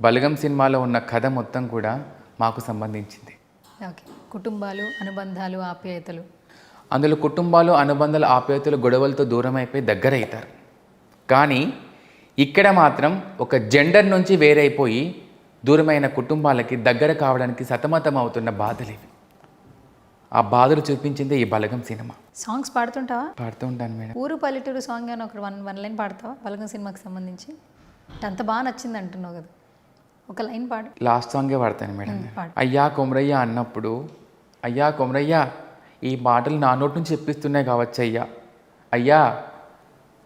బలగం సినిమాలో ఉన్న కథ మొత్తం కూడా మాకు సంబంధించింది. ఓకే. కుటుంబాలు అనుబంధాలు ఆప్యాయతలు? అందులో కుటుంబాలు అనుబంధాలు ఆప్యాయతలు గొడవలతో దూరం అయిపోయి దగ్గర అవుతారు కానీ ఇక్కడ మాత్రం ఒక జెండర్ నుంచి వేరైపోయి దూరమైన కుటుంబాలకి దగ్గర కావడానికి సతమతం అవుతున్న బాధలు ఇవి. ఆ బాధలు చూపించిందే ఈ బలగం సినిమా. సాంగ్స్ పాడుతుంటావా? పాడుతూ ఉంటాను మేడం. ఊరు పల్లెటూరు సాంగ్ అని ఒక వన్ వన్ లైన్ పాడతావా? బలగం సినిమాకి సంబంధించి? అంత బాగా నచ్చింది అంటున్నావు కదా. ఒక లైన్ పాడు. లాస్ట్ సాంగే పాడతాను మేడం. అయ్యా కొమరయ్య అన్నప్పుడు అయ్యా కొమరయ్య ఈ మాటలు నా నోటి నుంచి చెప్పిస్తున్నాయి కావచ్చు అయ్యా. అయ్యా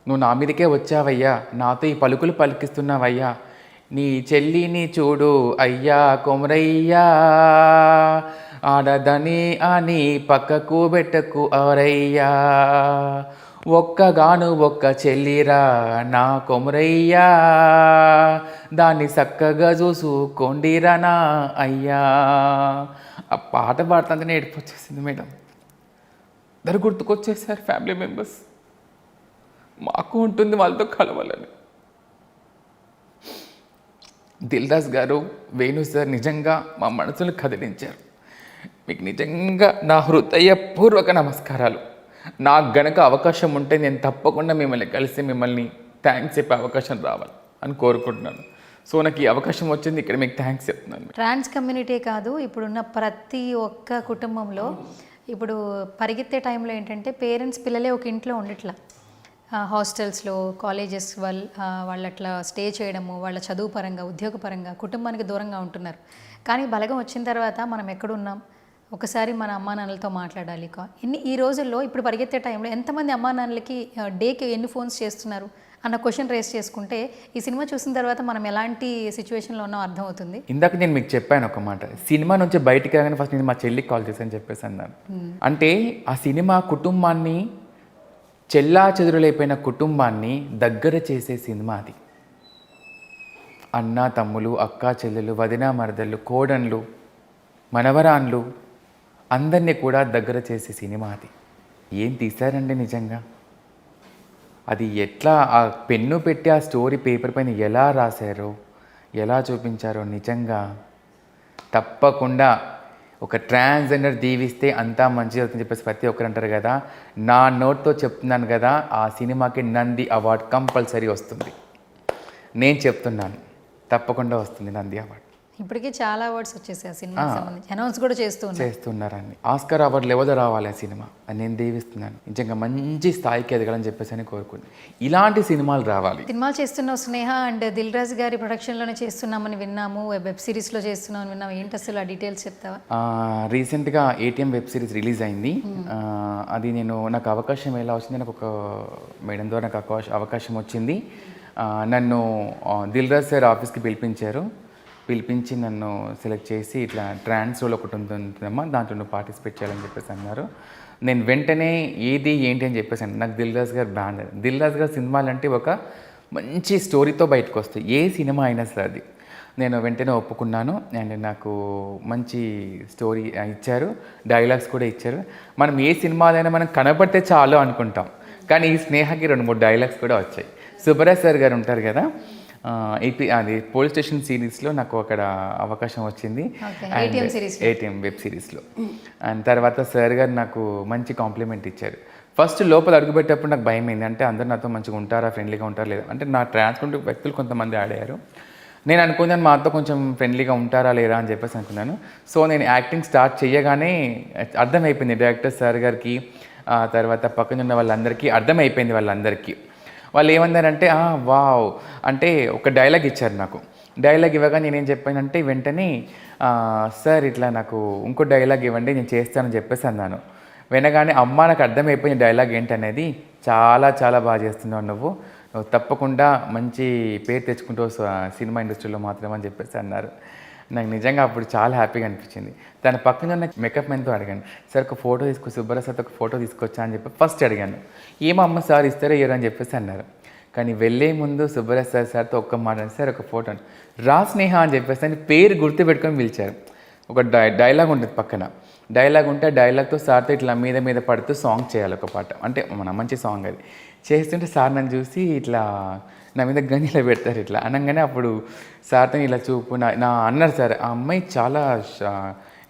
నువ్వు నా మీదకే వచ్చావయ్యా. నాతో ఈ పలుకులు పలికిస్తున్నావయ్యా. నీ చెల్లిని చూడు అయ్యా కొమరయ్యా. ఆడదని అని పక్కకు పెట్టకు అవరయ్యా ఒక్కగాను ఒక్క చెల్లిరా నా కొమరయ్యా. దాన్ని చక్కగా చూసుకోండిరా నా అయ్యా. ఆ పాట పాడుతుంటేనే ఏడుపు వచ్చేసింది మేడం. అందరు గుర్తుకొచ్చేసారు ఫ్యామిలీ మెంబర్స్. మాకు ఉంటుంది వాళ్ళతో కలవాలని. దిల్దాస్ గారు వేణు సార్ నిజంగా మా మనసును కదిలించారు. మీకు నిజంగా నా హృదయపూర్వక నమస్కారాలు. నాకు గనక అవకాశం ఉంటే నేను తప్పకుండా మిమ్మల్ని కలిసి మిమ్మల్ని థ్యాంక్స్ చెప్పే అవకాశం రావాలి అని కోరుకుంటున్నాను. సో నాకు ఈ అవకాశం వచ్చింది ఇక్కడ మీకు థ్యాంక్స్ చెప్తున్నాను. ట్రాన్స్ కమ్యూనిటీ కాదు ఇప్పుడున్న ప్రతి ఒక్క కుటుంబంలో ఇప్పుడు పరిగెత్తే టైంలో ఏంటంటే పేరెంట్స్ పిల్లలే ఒక ఇంట్లో ఉండట్లా. హాస్టల్స్లో కాలేజెస్ వాళ్ళ వాళ్ళు అట్లా స్టే చేయడము వాళ్ళ చదువు పరంగా ఉద్యోగ పరంగా కుటుంబానికి దూరంగా ఉంటున్నారు. కానీ బలగం వచ్చిన తర్వాత మనం ఎక్కడున్నాం? ఒకసారి మన అమ్మా నాన్నలతో మాట్లాడాలి ఎన్ని ఈ రోజుల్లో ఇప్పుడు పరిగెత్తే టైంలో ఎంతమంది అమ్మా నాన్నలకి డేకి ఎన్ని ఫోన్స్ చేస్తున్నారు అన్న క్వశ్చన్ రేస్ చేసుకుంటే ఈ సినిమా చూసిన తర్వాత మనం ఎలాంటి సిచ్యువేషన్లో ఉన్నామో అర్థమవుతుంది. ఇందాక నేను మీకు చెప్పాను ఒక మాట. సినిమా నుంచి బయటికి రాగానే ఫస్ట్ నేను మా చెల్లికి కాల్ చేశాను చెప్పేసి అన్నాను. అంటే ఆ సినిమా కుటుంబాన్ని చెల్లా చెదురులైపోయిన కుటుంబాన్ని దగ్గర చేసే సినిమా అది. అన్న తమ్ములు అక్క చెల్లెలు వదిన మరదళ్ళు కోడన్లు మనవరాన్లు అందరినీ కూడా దగ్గర చేసే సినిమా అది. ఏం తీశారండి నిజంగా? అది ఎట్లా ఆ పెన్ను పెట్టి ఆ స్టోరీ పేపర్ పైన ఎలా రాశారో ఎలా చూపించారో నిజంగా తప్పకుండా ఒక ట్రాన్స్జెండర్ దీవిస్తే అంతా మంచి అవుతుందని చెప్పేసి ప్రతి ఒక్కరు అంటారు కదా. నా నోట్తో చెప్తున్నాను కదా ఆ సినిమాకి నంది అవార్డ్ కంపల్సరీ వస్తుంది. నేను చెప్తున్నాను తప్పకుండా వస్తుంది నంది అవార్డ్. ఇప్పటికే చాలా అవార్డ్స్ వచ్చేసాయి ఆ సినిమాకి సంబంధించి. అనౌన్స్ కూడా చేస్తూ చేస్తున్నారండి. ఆస్కర్ అవార్డు లెవెల్ రావాలి ఆ సినిమా. అని నేను దీవిస్తున్నాను. నిజంగా మంచి స్థాయికి ఎదగాలని చెప్పేసి అని కోరుకుంటున్నాను. ఇలాంటి సినిమాలు రావాలి. సినిమాలు చేస్తున్నావు స్నేహ అండ్ దిల్ రాజు గారి ప్రొడక్షన్లోనే చేస్తున్నామని విన్నాము. వెబ్ సిరీస్లో చేస్తున్నామని విన్నాము. ఏంటి అసలు ఆ డీటెయిల్స్ చెప్తావా? రీసెంట్గా ఏటీఎం వెబ్ సిరీస్ రిలీజ్ అయింది. ఆ, అది నేను నాకు అవకాశం ఎలా వచ్చింది నాకు ఒక మేడం ద్వారా నాకు అవకాశం అవకాశం వచ్చింది నన్ను దిల్ రాజ్ సార్ ఆఫీస్కి పిలిపించారు. పిలిపించి నన్ను సెలెక్ట్ చేసి ఇట్లా ట్రాన్స్ రోల్ ఒకటి ఉంటుందమ్మా దాంట్లో నువ్వు పార్టిసిపేట్ చేయాలని చెప్పేసి అన్నారు. నేను వెంటనే ఏది ఏంటి అని చెప్పేసి అన్నాను. నాకు దిల్ రాజ్ గారు బ్రాండ్ దిల్ రాజ్ గారు సినిమాలు అంటే ఒక మంచి స్టోరీతో బయటకు వస్తాయి. ఏ సినిమా అయినా సరే అది. నేను వెంటనే ఒప్పుకున్నాను అండ్ నాకు మంచి స్టోరీ ఇచ్చారు డైలాగ్స్ కూడా ఇచ్చారు. మనం ఏ సినిమాలైనా మనం కనబడితే చాలు అనుకుంటాం. కానీ ఈ స్నేహకి రెండు మూడు డైలాగ్స్ కూడా వచ్చాయి. సుబ్బరాజ్ సార్ గారు ఉంటారు కదా ఏపీ అది పోలీస్ స్టేషన్ సిరీస్లో నాకు అక్కడ అవకాశం వచ్చింది. ఏటీఎం వెబ్ సిరీస్లో అండ్ తర్వాత సార్ గారు నాకు మంచి కాంప్లిమెంట్ ఇచ్చారు. ఫస్ట్ లోపల అడుగుపెట్టేటప్పుడు నాకు భయం అయింది అంటే అందరు నాతో మంచిగా ఉంటారా ఫ్రెండ్లీగా ఉంటారా లేదా? అంటే నా ట్రాన్స్పోర్ట్ వ్యక్తులు కొంతమంది ఆడారు. నేను అనుకున్నాను మాతో కొంచెం ఫ్రెండ్లీగా ఉంటారా లేరా అని చెప్పేసి అనుకున్నాను. సో నేను యాక్టింగ్ స్టార్ట్ చేయగానే అర్థమైపోయింది. డైరెక్టర్ సార్ గారికి తర్వాత పక్కన ఉన్న వాళ్ళందరికీ అర్థమైపోయింది వాళ్ళందరికీ. వాళ్ళు ఏమన్నారంటే వావ్. అంటే ఒక డైలాగ్ ఇచ్చారు నాకు. డైలాగ్ ఇవ్వగా నేనేం చెప్పానంటే వెంటనే సార్ ఇట్లా నాకు ఇంకో డైలాగ్ ఇవ్వండి నేను చేస్తానని చెప్పేసి అన్నాను. వినగానే అమ్మ నాకు అర్థమైపోయిన డైలాగ్ ఏంటనేది చాలా చాలా బాగా చేస్తున్నావు నువ్వు. నువ్వు తప్పకుండా మంచి పేరు తెచ్చుకుంటావు సినిమా ఇండస్ట్రీలో మాత్రమే అని చెప్పేసి అన్నారు. నాకు నిజంగా అప్పుడు చాలా హ్యాపీగా అనిపించింది. తన పక్కన ఉన్న మేకప్ మెన్తో అడిగాను సార్ ఒక ఫోటో తీసుకో సుబ్బరాజ్ సార్తో ఒక ఫోటో తీసుకొచ్చా? అని చెప్పి ఫస్ట్ అడిగాను. ఏమమ్మ సార్ ఇస్తారో ఇయ్యరో అని చెప్పేసి అన్నారు. కానీ వెళ్ళే ముందు సుబ్బరాజ్ సార్ సార్తో ఒక్క మాట సార్ ఒక ఫోటో రా స్నేహ అని చెప్పేసి అని పేరు గుర్తు పెట్టుకొని పిలిచారు. ఒక డై డైలాగ్ ఉంటుంది పక్కన. డైలాగ్ ఉంటే డైలాగ్తో సార్తో ఇట్లా మీద మీద పడుతూ సాంగ్ చేయాలి ఒక పాట. అంటే మన మంచి సాంగ్ అది. చేస్తుంటే సార్ నన్ను చూసి ఇట్లా నా మీద గని ఇలా పెడతారు ఇట్లా. అనగానే అప్పుడు సార్తో ఇలా చూపు నా నా అన్నారు సార్ ఆ అమ్మాయి చాలా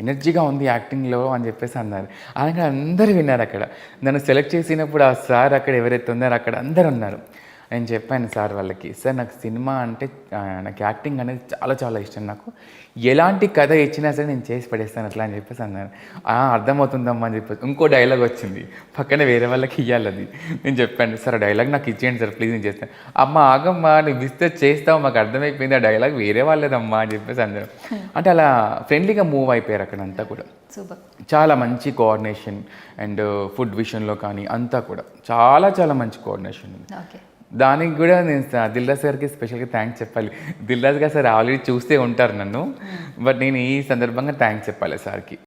ఎనర్జీగా ఉంది యాక్టింగ్లో అని చెప్పేసి అన్నారు. అలాగే అందరూ విన్నారు అక్కడ. నన్ను సెలెక్ట్ చేసినప్పుడు ఆ సార్ అక్కడ ఎవరైతే ఉన్నారో అక్కడ అందరు ఉన్నారు. నేను చెప్పాను సార్ వాళ్ళకి సార్ నాకు సినిమా అంటే నాకు యాక్టింగ్ అనేది చాలా చాలా ఇష్టం. నాకు ఎలాంటి కథ ఇచ్చినా సరే నేను చేసి పడేస్తాను అట్లా అని చెప్పేసి అన్నారు. "ఆ, అర్థమవుతుందమ్మా అని చెప్పేసి ఇంకో డైలాగ్ వచ్చింది. పక్కన వేరే వాళ్ళకి ఇవ్వాలి అది. నేను చెప్పాను సార్ ఆ డైలాగ్ నాకు ఇచ్చేయండి సార్ ప్లీజ్ నేను చేస్తాను. అమ్మ ఆగమ్మా నువ్వు ఇస్తే చేస్తావు మాకు అర్థమైపోయింది ఆ డైలాగ్ వేరే వాళ్ళదమ్మా అని చెప్పేసి అన్నారు. అంటే అలా ఫ్రెండ్లీగా మూవ్ అయిపోయారు అక్కడ అంతా కూడా. చాలా మంచి కోఆర్డినేషన్ అండ్ ఫుడ్ విషయంలో కానీ అంతా కూడా. చాలా చాలా మంచి కోఆర్డినేషన్ ఉంది. ఓకే. దానికి కూడా నేను దిల్రాజ్ గారికి స్పెషల్గా థ్యాంక్స్ చెప్పాలి. దిల్రాజ్ గారు సార్ ఆల్రెడీ చూస్తే ఉంటారు నన్ను. బట్ నేను ఈ సందర్భంగా థ్యాంక్స్ చెప్పాలి సార్కి.